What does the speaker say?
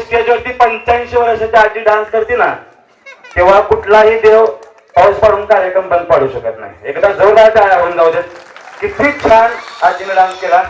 स्टेजवरती पंच्याऐंशी वर्षाची आजी डान्स करते ना तेव्हा कुठलाही देव पाऊस पाडून कार्यक्रम बंद पाडू शकत नाही. एकदा जोरदार टाळ्या होऊन जाऊ देत. किती छान आजीने डान्स केला.